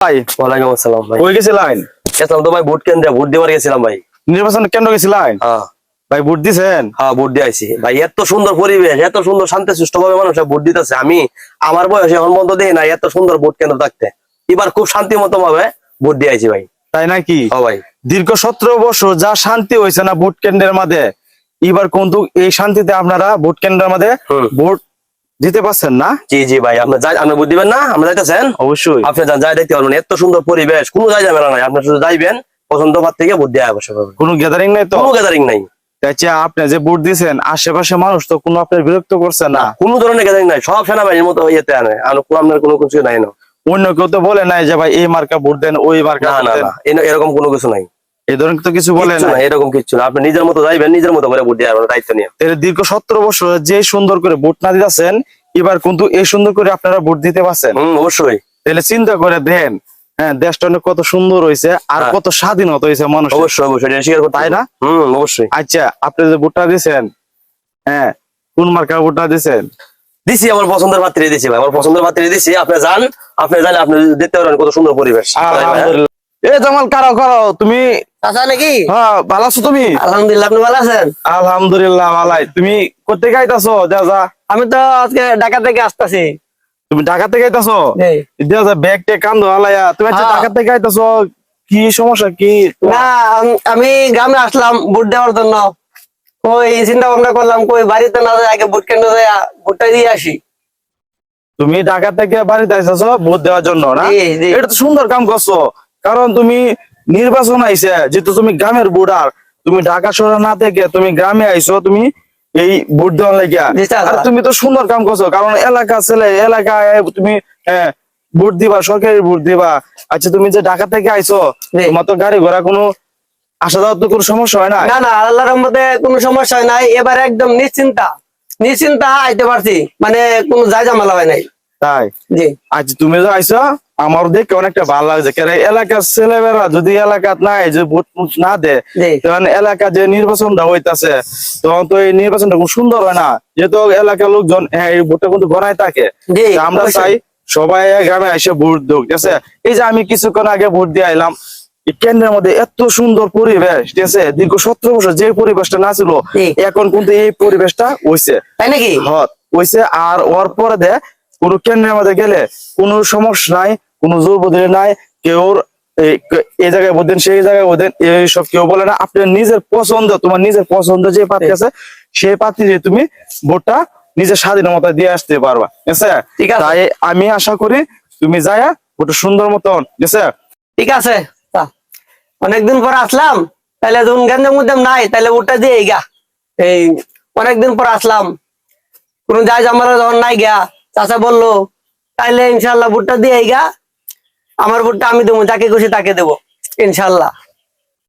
ভাই। ওয়ালাইকুম আসসালাম ভাই। কই গেছিলেন? গেছিলাম তো ভাই ভোট কেন্দ্রে ভোট দিবার গেছিলাম ভাই। নির্বাচন কেন্দ্র গেছিলেন? হ্যাঁ। ভাই ভোট দিছেন? হ্যাঁ ভোট দিয়ে আইছি। ভাই এত সুন্দর পরিবেশ এত সুন্দর শান্তি সুষ্ঠু ভাবে মানুষ ভোট দিতেছে। আমি আমার বয়সে এখন পর্যন্ত দেখি না এত সুন্দর ভোট কেন্দ্র থাকতে। এবার খুব শান্তি মতো ভাবে ভোট দিয়ে আইছি ভাই। তাই নাকি? হ্যাঁ ভাই। দীর্ঘ সতেরো বছর যা শান্তি হয়েছে না ভোট কেন্দ্রের মাঝে এবার কিন্তু এই শান্তিতে আপনারা ভোট কেন্দ্রের মাঝে ভোট দিতে পারছেন না? জি জি ভাই আপনি যাই আপনি দিবেন না? আপনি যাইতেছেন? অবশ্যই। আপনি যান যাই দেখতে পারবেন এত সুন্দর পরিবেশ কোনো যাই যাবে না নাই। আপনি শুধু যাইবেন পছন্দ পার থেকে ভোট দিয়ে অবশ্যই পাবেন। কোনো গ্যাদারিং নাই তো? কোনো গ্যাদারিং নাই। আচ্ছা আপনি যে ভোট দিয়েছেন আশেপাশে মানুষ তো কোনো আপনার বিরক্ত করছে না? কোনো ধরনের গ্যাদারিং নাই। সব সেনাবাহিনীর মতো ইয়েতে আনে। আর কোনো আপনার কোনো কিছু নাই না। অন্য কেউ তো বলে নাই যে ভাই এই মার্কা ভোট দেন ওই মার্কা না না এরকম কোনো কিছু নাই। এই ধরনের তো কিছু বলে না না এরকম কিচ্ছু না। আপনি নিজের মতো যাইবেন নিজের মতো করে ভোট দিয়ে দায়িত্ব নিয়ে দীর্ঘ সতেরো বছর যে সুন্দর করে ভোট না দিতেছেন এবার কিন্তু এই সুন্দর করে আপনারা ভোট দিতে পারছেন। অবশ্যই। তাহলে চিন্তা করে দেন হ্যাঁ দেশটা অনেক কত সুন্দর হয়েছে আর হ্যাঁ। কত স্বাধীনতা হয়েছে মানুষ অবশ্যই অবশ্যই স্বীকার করতে তাই না? হম অবশ্যই। আচ্ছা আপনি যে ভোটটা দিয়েছেন হ্যাঁ কোন মার্কা ভোটটা দিয়েছেন দিছি আমার পছন্দের পাত্রে দিছি ভাই আমার পছন্দের পাত্রে দিছি। আপনি যান আপনি জানেন আপনি দেখতে পারেন কত সুন্দর পরিবেশ। এ জামাল কারও কারও তুমি চাচা নাকি? হ্যাঁ ভালো আছো তুমি? আলহামদুলিল্লাহ আপনি ভালো আছেন? আলহামদুলিল্লাহ ভালাই তুমি কোথেকে আইতাছো? যা যা। আমি তো আজকে ঢাকা থেকে আসতেছি। তুমি ঢাকা থেকে আইতাছো? দেয়া যা ব্যাগ টে কান্দো আলাইয়া তুমি হ্যাঁ। ঢাকা থেকে আইতাছো? কি সমস্যা কি? না আমি গ্রামে আসলাম ভোট দেওয়ার জন্য। ওই চিন্তা ভাবনা করলাম কই বাড়িতে না যাই আগে ভোট কেন্দ্র যাই ভোটটা দিয়ে আসি। তুমি ঢাকা থেকে বাড়িতে আইসাছো ভোট দেওয়ার জন্য না। এটা তো সুন্দর কাম করছ। কারণ তুমি নির্বাচন আইছে যেহেতু তুমি গ্রামের ভোটার তুমি ঢাকা শহরে না থেকে তুমি গ্রামে আইছো তুমি এই ভোট দেওয়ার লাগিয়া। আর তুমি তো সুন্দর কাম করছ কারণ এলাকা ছেলে এলাকায় তুমি হ্যাঁ, ভোট দিবা সরকারি ভোট দিবা। আচ্ছা তুমি যে ঢাকা থেকে আইছো জি। তোমার তো গাড়ি ঘোড়া কোনো আসা যাওয়ার তো কোনো সমস্যা হয় না না না আল্লাহর রহমতে কোনো সমস্যা হয় নাই। এবার একদম নিশ্চিন্তা নিশ্চিন্তা আইতে পারছি। মানে কোনো যাই ঝামেলা হয় নাই। তাই? জি। আচ্ছা তুমি যে আইছো আমার দেখে অনেকটা ভালো লাগছে। কারণ এলাকার ছেলেমেয়েরা যদি এলাকাত নাই যে ভোট মুট না দে তখন এলাকা যে নির্বাচনটা হইতাছে তখন তো এই নির্বাচনটা খুব সুন্দর হয় না। যেহেতু এলাকার লোকজন হ্যাঁ এই ভোটটা কিন্তু গড়াই থাকে। আমরা চাই সবাই গ্রামে এসে ভোট দেখ ঠিক আছে? এই যে আমি কিছুক্ষণ আগে ভোট দিয়ে আইলাম কেন্দ্রের মধ্যে এত সুন্দর পরিবেশ ঠিক আছে? দীর্ঘ সতেরো বছর যে পরিবেশটা না ছিল এখন কিন্তু এই পরিবেশটা হইছে। তাই নাকি? হত হইছে। আর ওর পরে দে কোনো কেন্দ্রের মধ্যে গেলে কোনো সমস্যা নাই কোনো জোর বদলে নাই কেউ এই জায়গায় বলতেন সেই জায়গায় বলতেন এইসব কেউ বলে না। আপনার নিজের পছন্দ তোমার নিজের পছন্দ যে প্রার্থী আছে সেই দিয়ে তুমি ভোটটা নিজের স্বাধীন মতো দিয়ে আসতে পারবা। ঠিক আছে। তাই আমি আশা করি তুমি যায়া ভোটটা সুন্দর মতন। ঠিক আছে ঠিক আছে। অনেকদিন পর আসলাম তাহলে যখন গেন্দাম মুদ্দাম নাই তাহলে ওটা দিয়ে গা। এই অনেকদিন পর আসলাম। কোন যাই জামারা যখন নাই গা। চাচা বলল, তাইলে ইনশাল্লাহ ভুট্টা দিয়ে গা। আমার ভুট্টা আমি দেবো, যাকে খুশি তাকে দেবো ইনশাল্লাহ